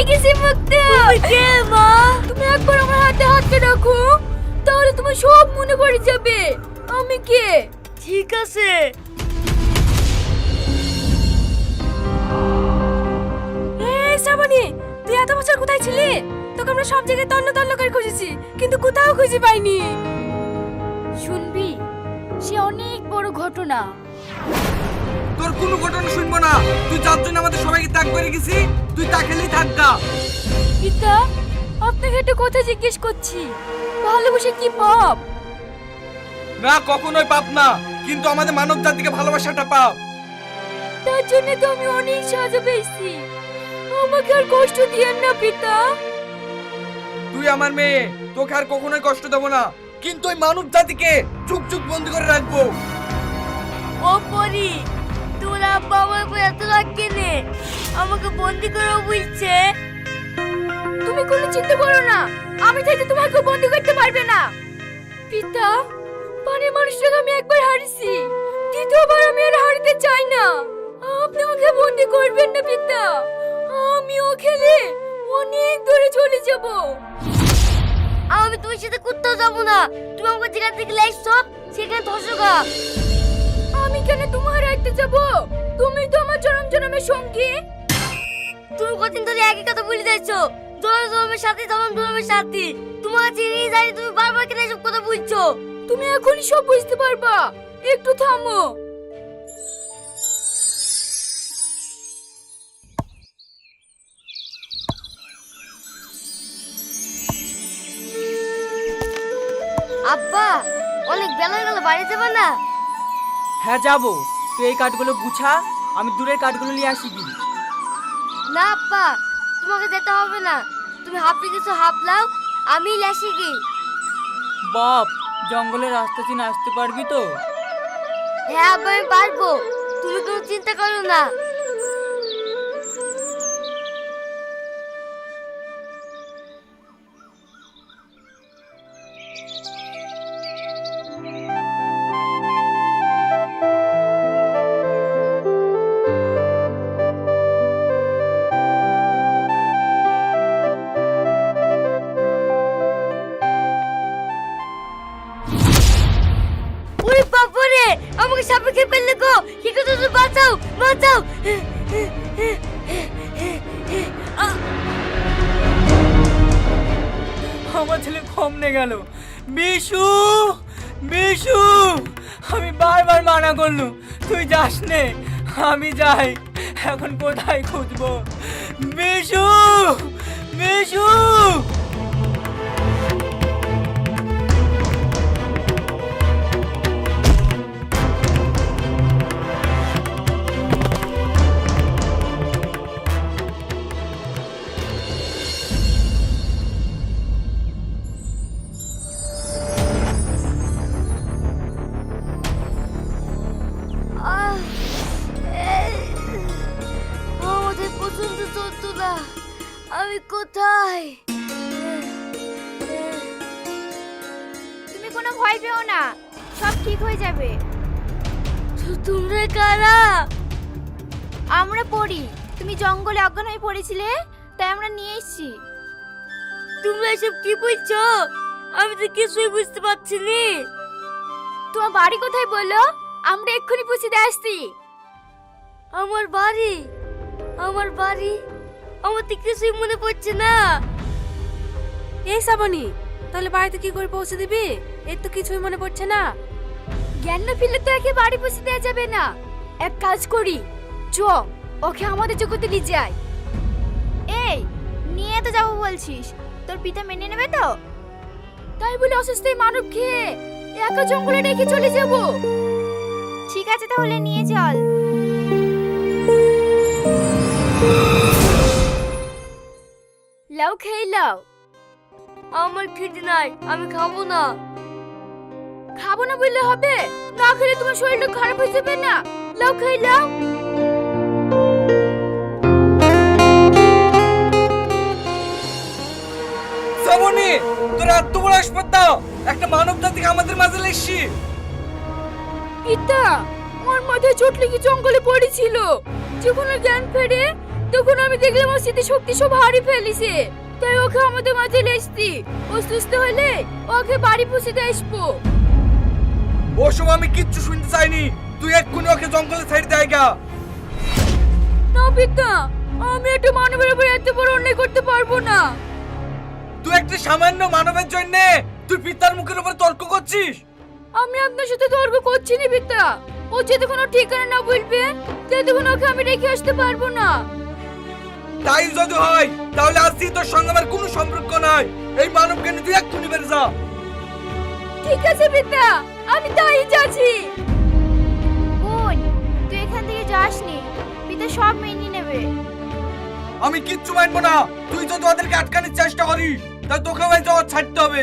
হয়ে গেছি মুক্ত। কে মা। তুমি একবার আমার হাতে হাতটা রাখো তাহলে তোমার সব মনে পড়ে যাবে। আমি কে? ঠিক আছে। এই শ্রাবণী তুই এত বছর কোথায় ছিলি? তোকে আমরা সব জায়গায় তন্ন তন্ন করে খুঁজেছি কিন্তু কোথাও খুঁজে পাইনি। শুনবি সে অনেক বড় ঘটনা। তোর কোনো ঘটনা শুনব না। তুই যার জন্য আমাদের সবাইকে ত্যাগ করে গেছি তুই তা খেলেই থাকগা পিতা আপনাকে একটা কথা জিজ্ঞেস করছি। ভালোবাসা কি পাপ? না কখনোই পাপ না কিন্তু আমাদের মানব জাতিকে ভালোবাসাটা পাপ। তার জন্য তো আমি অনেক সাজা পেয়েছি। আমাকে আর কষ্ট দিয়েন না পিতা। তুই আমার মেয়ে তোকে আর কখনোই কষ্ট দেবো না কিন্তু ওই মানব জাতিকে চুপ চুপ বন্দি করে রাখব। ও পরি তোর আব্বা এত রাগ কেনে? আমাকে বন্দি করে বলছে তুমি কোনো চিন্তা করো না। আমি চাইতে তোমাকে বন্দি করতে পারবে না। পিতা, পানের মানুষটাকে আমি একবার হারিয়েছি। দ্বিতীয়বার আমি আর হারাতে চাই না। আপনি আমাকে বন্দি করবেন না, পিতা। আমি ও খেলে অনেক দূরে চলে যাব। আমি তোমার সাথে কোথাও যাব না। তুমি আমাকে যেখান থেকে লাইছো, সেখানে ধসোগা আমি কেন তোমার রাখতে যাব? তুমি তো আমার জনম জনমের সঙ্গী। তুমি কতদিন ধরে একই কথা বলে যাচ্ছ। জনম জনমের সাথে জনম জনমের সাথে। তোমার চিনি জানি তুমি বারবার কেন এসব কথা বলছো? তুমি এখনই সব বুঝতে পারবা। একটু থামো। আব্বা অনেক বেলা গেল বাড়ি যাবে না? হ্যাঁ যাব। তুই এই কাঠগুলো গুছা আমি দূরের কাঠগুলো নিয়ে আসি কি না আপা তোমাকে যেতে হবে না। তুমি হাফি কিছু হাফলাও আমি লেসি কি বাপ জঙ্গলের রাস্তা চিনে আসতে পারবি তো? হ্যাঁ আব্বা আমি পারব। তুমি কোনো চিন্তা করো না। আমাকে সাপে খেয়ে ফেললে গো। কি করে তুমি বাঁচাও বাঁচাও। আমার ছেলে কমনে গেল। বিশু বিশু, আমি বারবার মানা করলু তুই যাস নে, আমি যাই, এখন কোথায় খুঁজবো? বিশু বিশু! কোথায় তুমি কোনো ভয় পেও না সব ঠিক হয়ে যাবে। তোমরা কারা? আমরা পড়ি। তুমি জঙ্গলে অজ্ঞান হয়ে পড়েছিলে তাই আমরা নিয়ে এসেছি। তোমরা এসব কি বলছো? আমি তো কিছুই বুঝতে পারছি নি। তোমার বাড়ি কোথায় বলো? আমরা এক্ষুনি পৌঁছে দিয়ে আসছি। আমার বাড়ি? আমার বাড়ি? আমার তো কিছুই মনে পড়ছে না। এই শ্রাবণী তাহলে বাড়িতে কি করে পৌঁছে দিবি? এর তো কিছুই মনে পড়ছে না। জ্ঞান না ফিরলে তো একে বাড়ি পৌঁছে দেওয়া যাবে না। এক কাজ করি চ ওকে আমাদের জগতে নিয়ে যাই। এই নিয়ে তো যাব বলছিস। তোর পিতা মেনে নেবে তো? তাই বলে অসুস্থ এই মানব খেয়ে একা জঙ্গলে রেখে চলে যাব। ঠিক আছে তাহলে নিয়ে চল। লাও খেয়ে লাও আমার খিদে নাই আমি খাব না। খাব না বললে হবে? না খেলে তোমার শরীরটা খারাপ হয়ে যাবে না। লাও খেয়ে লাও শ্রাবণী তোর এত বড় আসপাদ্দা একটা মানব জাতিকে আমাদের মাঝে লেসছি পিতা ওর মাথায় চোট লেগে জঙ্গলে পড়েছিল। যখন ওর জ্ঞান ফেরে তখন আমি দেখলাম ওর স্মৃতি শক্তি সব হারিয়ে ফেলিছে। তাই ওকে আমাদের মাঝে লেসতি ও সুস্থ হলে ওকে বাড়ি পৌঁছে দিয়ে আসব। ওসব আমি কিচ্ছু শুনতে চাইনি। তুই এক্ষুনি ওকে জঙ্গলে ছেড়ে দেয় গা না পিতা আমি একটা মানবের উপর এত বড় অন্যায় করতে পারব না। তুই একটা সামান্য মানবের জন্য তুই পিতার মুখের উপর তর্ক করছিস? আমি আপনার সাথে তর্ক করছি না পিতা। ও যদি কোনো ঠিকানা না বলবে ততক্ষণ ওকে আমি রেখে আসতে পারব না। তাই যদি হয় তাহলে আজকে তোর সঙ্গে আমার কোনো সম্পর্ক নাই। এই মানবকে তুই এক্ষুনি বের যা। ঠিক আছে পিতা আমি তাই যাচ্ছি। বোন তুই এখান থেকে যাসনি। পিতা সব মেনে নেবে। আমি কিচ্ছু মানবো না। তুই যদি ওদেরকে আটকানোর চেষ্টা করিস তাহলে তোকে জগৎ ছাড়তে হবে।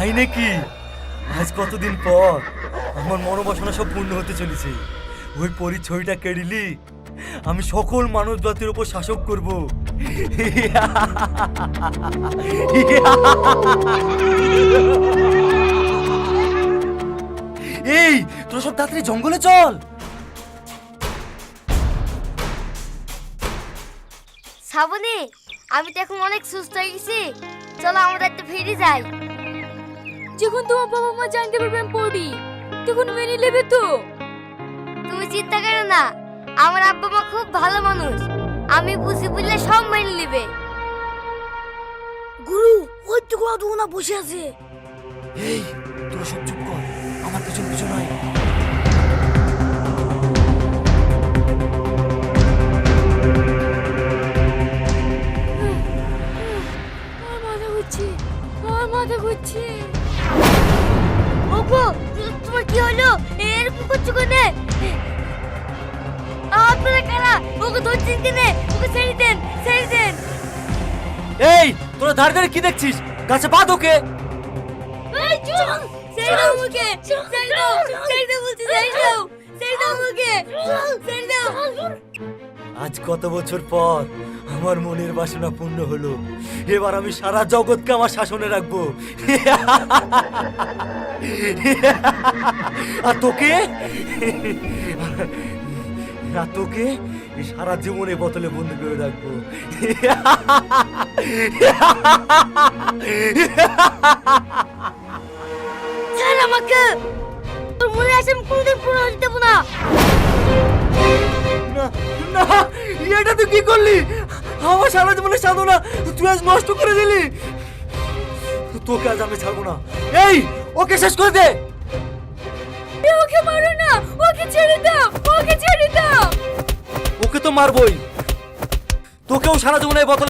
তাই নাকি? আজ কতদিন পর আমার মনোবাসনা সব পূর্ণ হতে চলেছে। ওই পরিচয়টা কেড়িলি আমি সকল মানব জাতির উপর শাসক করব। এই, তোরা সব তাড়াতাড়ি জঙ্গলে চল। শ্রাবণী আমি তো এখন অনেক সুস্থ হয়ে গেছি। চলো আমরা একটু ফিরে যাই। যখন তোমার বাবা মা জানতে পারবে আমি পড়ি তখন মেনে নেবে তো। তুমি চিন্তা করো না আমার আব্বা মা খুব ভালো মানুষ। আমি বুঝি বুঝলে সব মেনে নেবে। গুরু ওই তো গুলো না বসে আছে। এই তোরা সব চুপ কর আমার পিছন পিছন নয় ধার ধারে কি দেখছিস? গাছে বাদ ওকে এই চুপ! ছেড়ে দাও আমাকে! ছেড়ে দাও! ছেড়ে দাও বলছি ছেড়ে দাও! ছেড়ে দাও আমাকে! ছেড়ে দাও! আজ কত বছর পর আমার মনের বাসনা পূর্ণ হলো। এবার আমি সারা জগৎকে আমার শাসনে রাখব। আর তোকে? আর তোকে? সারা জীবনে বোতলে বন্দি করে রাখব। ছাড় আমাকে তোর মনে আছে আমি কোনদিন পুরো দেবো না। না কি করলি? আমার সারা জীবনের সাধনা তুই আজ নষ্ট করে দিলি। তোকে আজ আমি ছাড়বো না। এই ওকে শেষ করে দে। ওকে মারো না ওকে ছেড়ে দাও ওকে ছেড়ে দাও। ওকে তো মারবই। তোকেও সারা জীবনে বোতল